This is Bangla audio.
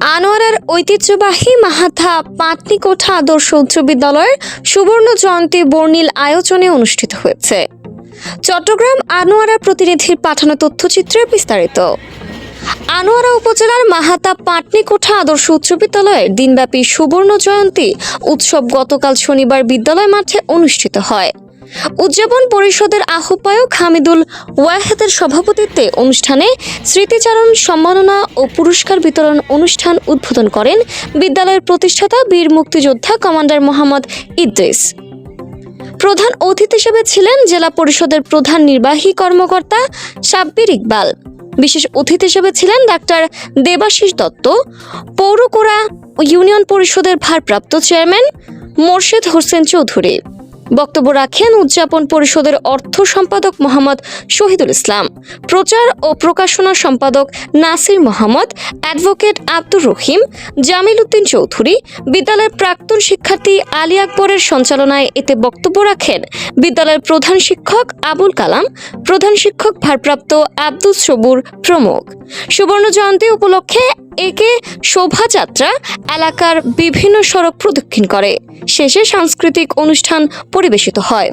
আনোয়ারার ঐতিহ্যবাহী মাহাথা পাটনিকোঠা আদর্শ উচ্চ বিদ্যালয়ের সুবর্ণ জয়ন্তী বর্ণিল আয়োজনে অনুষ্ঠিত হয়েছে। চট্টগ্রাম আনোয়ারা প্রতিনিধির পাঠানো তথ্যচিত্রে বিস্তারিত। আনোয়ারা উপজেলার মাহাতা পাটনিকোঠা আদর্শ উচ্চ বিদ্যালয়ের দিনব্যাপী সুবর্ণ জয়ন্তী উৎসব গতকাল শনিবার বিদ্যালয় মাঠে অনুষ্ঠিত হয়। উদযাপন পরিষদের আহ্বায়ক হামিদুল ওয়াহেদের সভাপতিত্বে অনুষ্ঠানে স্মৃতিচারণ, সম্মাননা ও পুরস্কার বিতরণ অনুষ্ঠান উদ্বোধন করেন বিদ্যালয়ের প্রতিষ্ঠাতা বীর মুক্তিযোদ্ধা কমান্ডার মোহাম্মদ ইদ্রিস। প্রধান অতিথি হিসেবে ছিলেন জেলা পরিষদের প্রধান নির্বাহী কর্মকর্তা সাব্বির ইকবাল। বিশেষ অতিথি হিসেবে ছিলেন ডাক্তার দেবাশিস দত্ত, পৌরকোড়া ইউনিয়ন পরিষদের ভারপ্রাপ্ত চেয়ারম্যান মোর্শেদ হোসেন চৌধুরী। বক্তব্য রাখেন উদযাপন পরিষদের অর্থ সম্পাদক মোহাম্মদ শহীদুল ইসলাম, প্রচার ও প্রকাশনা সম্পাদক নাসির মোহাম্মদ, অ্যাডভোকেট আব্দুর রহিম, জামিল উদ্দিন চৌধুরী, বিদ্যালয়ের প্রাক্তন শিক্ষার্থী আলী আকবরের সঞ্চালনায় এতে বক্তব্য রাখেন বিদ্যালয়ের প্রধান শিক্ষক আবুল কালাম, প্রধান শিক্ষক ভারপ্রাপ্ত আব্দুল সবুর প্রমুখ। সুবর্ণ জয়ন্তী উপলক্ষে একে শোভাযাত্রা এলাকার বিভিন্ন সড়ক প্রদক্ষিণ করে। শেষে সাংস্কৃতিক অনুষ্ঠান পরিবেশিত হয়।